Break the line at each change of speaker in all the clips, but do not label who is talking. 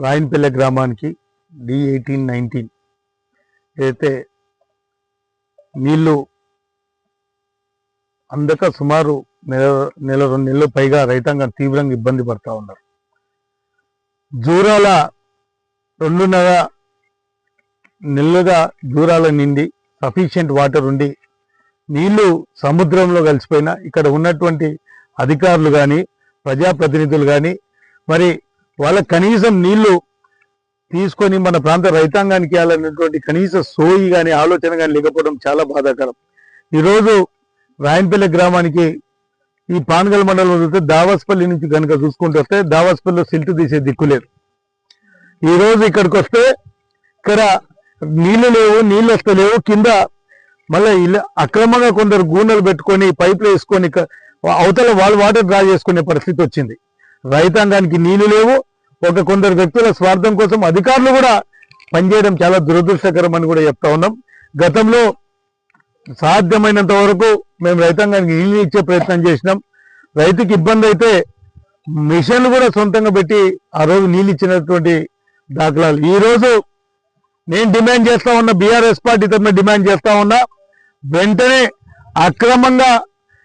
రాయన్పల్లె గ్రామానికి D eighteen nineteen అయితే నీళ్ళు అందక సుమారు నెల నెల రెండు నెలలు పైగా రైతాంగం తీవ్రంగా ఇబ్బంది పడతా ఉన్నారు. జూరాల రెండున్నర నెలలుగా జూరాల నిండి సఫిషియెంట్ వాటర్ ఉండి నీళ్ళు సముద్రంలో కలిసిపోయినా ఇక్కడ ఉన్నటువంటి అధికారులు కానీ ప్రజాప్రతినిధులు కానీ మరి వాళ్ళ కనీసం నీళ్ళు తీసుకొని మన ప్రాంత రైతాంగానికి ఇవ్వాలన్నటువంటి కనీస సోయి కానీ ఆలోచన కానీ లేకపోవడం చాలా బాధాకరం. ఈరోజు రాయన్పల్లి గ్రామానికి ఈ పానగల్ మండలం చూస్తే దావాస్పల్లి నుంచి కనుక చూసుకుంటూ వస్తే దావాస్పల్లిలో సిల్ట్ తీసే దిక్కు లేదు. ఈరోజు ఇక్కడికి వస్తే ఇక్కడ నీళ్ళు లేవు నీళ్ళు వస్తలేవు కింద మళ్ళీ ఇలా అక్రమంగా కొందరు గూనెలు పెట్టుకొని పైపులు వేసుకొని అవతల వాళ్ళు వాటర్ డ్రా చేసుకునే పరిస్థితి వచ్చింది. రైతాంగానికి నీళ్ళు లేవు ఒక కొందరు వ్యక్తుల స్వార్థం కోసం అధికారులు కూడా పనిచేయడం చాలా దురదృష్టకరం అని కూడా చెప్తా ఉన్నాం. గతంలో సాధ్యమైనంత వరకు మేము రైతాంగానికి నీళ్ళు ఇచ్చే ప్రయత్నం చేసినాం. రైతుకి ఇబ్బంది అయితే మిషన్లు కూడా సొంతంగా పెట్టి ఆ రోజు నీళ్ళు ఇచ్చినటువంటి దాఖలాలు. ఈ రోజు నేను డిమాండ్ చేస్తా ఉన్నా బీఆర్ఎస్ పార్టీ తరఫున డిమాండ్ చేస్తా ఉన్నా వెంటనే అక్రమంగా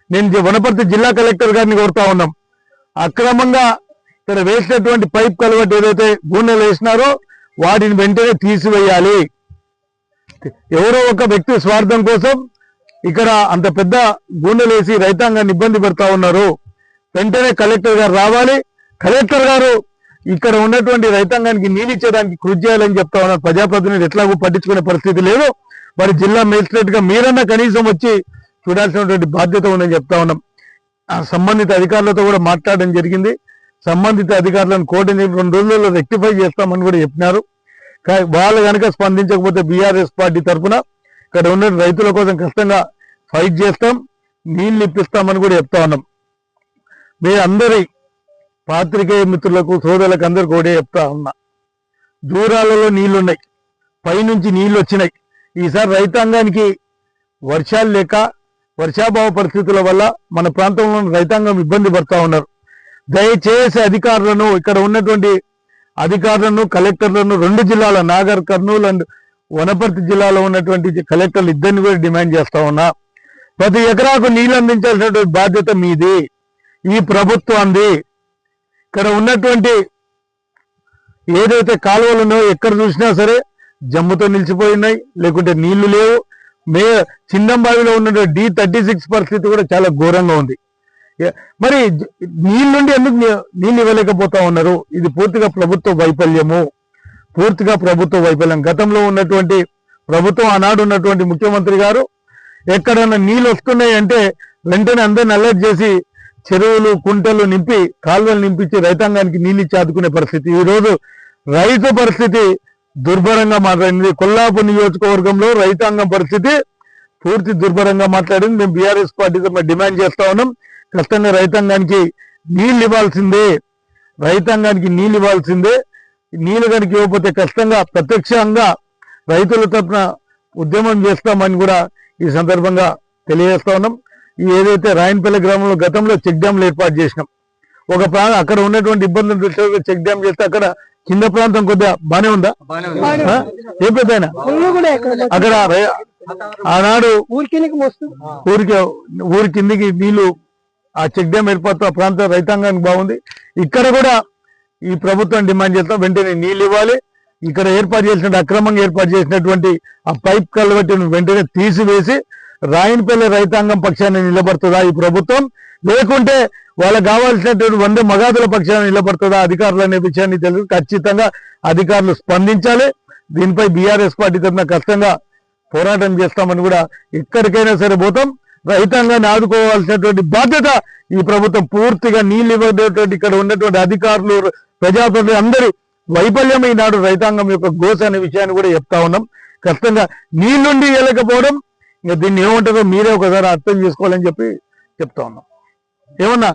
నేను వనపర్తి జిల్లా కలెక్టర్ గారిని కోరుతా ఉన్నాం. అక్రమంగా ఇక్కడ వేసినటువంటి పైప్ కలవట్ ఏదైతే గూనెలు వేసినారో వాటిని వెంటనే తీసివేయాలి. ఎవరో ఒక వ్యక్తి స్వార్థం కోసం ఇక్కడ అంత పెద్ద గూనెలు వేసి రైతాంగాన్ని ఇబ్బంది పెడతా ఉన్నారు. వెంటనే కలెక్టర్ గారు రావాలి. కలెక్టర్ గారు ఇక్కడ ఉన్నటువంటి రైతాంగానికి నీళ్ళు కృషి చేయాలని చెప్తా ఉన్నారు. ప్రజాప్రతినిధులు ఎట్లాగో పట్టించుకునే పరిస్థితి లేదు. మరి జిల్లా మేజిస్ట్రేట్గా మీరన్నా కనీసం వచ్చి చూడాల్సినటువంటి బాధ్యత ఉందని చెప్తా ఉన్నాం. ఆ సంబంధిత అధికారులతో కూడా మాట్లాడడం జరిగింది. సంబంధిత అధికారులను కోటిని రెండు రోజుల్లో రెక్టిఫై చేస్తామని కూడా చెప్పినారు. వాళ్ళు కనుక స్పందించకపోతే బీఆర్ఎస్ పార్టీ తరఫున ఇక్కడ ఉన్న రైతుల కోసం కష్టంగా ఫైట్ చేస్తాం నీళ్ళు ఇప్పిస్తామని కూడా చెప్తా ఉన్నాం. మీ అందరి పాత్రికేయ మిత్రులకు సోదరులకు అందరు కూడా చెప్తా ఉన్నా. దూరాలలో నీళ్ళున్నాయి పైనుంచి నీళ్ళు వచ్చినాయి ఈసారి రైతాంగానికి వర్షాలు లేక వర్షాభావ పరిస్థితుల వల్ల మన ప్రాంతంలో రైతాంగం ఇబ్బంది పడతా ఉన్నారు. దయచేసి అధికారులను ఇక్కడ ఉన్నటువంటి అధికారులను కలెక్టర్లను రెండు జిల్లాల నాగర్ కర్నూలు అండ్ వనపర్తి జిల్లాలో ఉన్నటువంటి కలెక్టర్లు ఇద్దరిని కూడా డిమాండ్ చేస్తా ఉన్నా. ప్రతి ఎకరాకు నీళ్ళు అందించాల్సినటువంటి బాధ్యత మీది. ఈ ప్రభుత్వాన్ని ఇక్కడ ఉన్నటువంటి ఏదైతే కాలువలు ఉన్నాయో ఎక్కడ చూసినా సరే జమ్ముతో నిలిచిపోయినాయి లేకుంటే నీళ్ళు లేవు. మే చిన్నంబావిలో ఉన్నటువంటి డి థర్టీ సిక్స్ పరిస్థితి కూడా చాలా ఘోరంగా ఉంది. మరి నీళ్ళుండి ఎందుకు నీళ్ళు ఇవ్వలేకపోతా ఉన్నారు? ఇది పూర్తిగా ప్రభుత్వ వైఫల్యము. పూర్తిగా ప్రభుత్వ వైఫల్యం. గతంలో ఉన్నటువంటి ప్రభుత్వం ఆనాడు ఉన్నటువంటి ముఖ్యమంత్రి గారు ఎక్కడైనా నీళ్ళు వస్తున్నాయి అంటే వెంటనే అందరిని అలర్ట్ చేసి చెరువులు కుంటలు నింపి కాలువలు నింపించి రైతాంగానికి నీళ్ళు చాదుకునే పరిస్థితి. ఈ రోజు రైతు పరిస్థితి దుర్భరంగా మాట్లాడింది. కొల్లాపూర్ నియోజకవర్గంలో రైతాంగం పరిస్థితి పూర్తి దుర్భరంగా మాట్లాడింది. మేము బీఆర్ఎస్ పార్టీతో డిమాండ్ చేస్తా ఉన్నాం. ఖచ్చితంగా రైతాంగానికి నీళ్ళు ఇవ్వాల్సిందే. రైతాంగానికి నీళ్ళు ఇవ్వాల్సిందే. నీళ్ళు కనుక ఇవ్వకపోతే ఖచ్చితంగా ప్రత్యక్షంగా రైతుల తరఫున ఉద్యమం చేస్తామని కూడా ఈ సందర్భంగా తెలియజేస్తా ఉన్నాం. ఈ ఏదైతే రాయనపల్లి గ్రామంలో గతంలో చెక్ డ్యాంలు ఏర్పాటు చేసినాం. ఒక ప్రా అక్కడ ఉన్నటువంటి ఇబ్బందులు దృష్ట్యా చెక్ డ్యామ్ చేస్తే అక్కడ కింద ప్రాంతం కొద్దిగా బానే ఉందా? ఏ
ఎక్కడ
అక్కడ ఆనాడు ఊరికి ఊరి కిందికి నీళ్ళు ఆ చెక్ డ్యామ్ ఏర్పాటు ఆ ప్రాంత రైతాంగానికి బాగుంది. ఇక్కడ కూడా ఈ ప్రభుత్వం డిమాండ్ చేస్తాం వెంటనే నీళ్ళు ఇవ్వాలి. ఇక్కడ ఏర్పాటు చేసిన అక్రమంగా ఏర్పాటు చేసినటువంటి ఆ పైప్ కలవటిని వెంటనే తీసివేసి రాయనపల్లి రైతాంగం పక్షాన్ని నిలబడుతుందా ఈ ప్రభుత్వం? లేకుంటే వాళ్ళకు కావాల్సినటువంటి వంద మగాదుల పక్షాన్ని నిలబడుతుందా అధికారులు అనే విషయాన్ని తెలుసు ఖచ్చితంగా అధికారులు స్పందించాలి. దీనిపై బీఆర్ఎస్ పార్టీ తరఫున కష్టంగా పోరాటం చేస్తామని కూడా ఎక్కడికైనా సరే పోతాం. రైతాంగాన్ని ఆదుకోవాల్సినటువంటి బాధ్యత ఈ ప్రభుత్వం పూర్తిగా నీళ్ళు ఇవ్వటువంటి ఇక్కడ ఉన్నటువంటి అధికారులు ప్రజాప్రతినిధులు అందరూ వైఫల్యం ఈనాడు రైతాంగం యొక్క గోస అనే విషయాన్ని కూడా చెప్తా ఉన్నాం. ఖచ్చితంగా నీళ్ళుండి వెళ్ళకపోవడం ఇంకా దీన్ని ఏముంటుందో మీరే ఒకసారి అర్థం చేసుకోవాలని చెప్పి చెప్తా ఉన్నాం. ఏమన్నా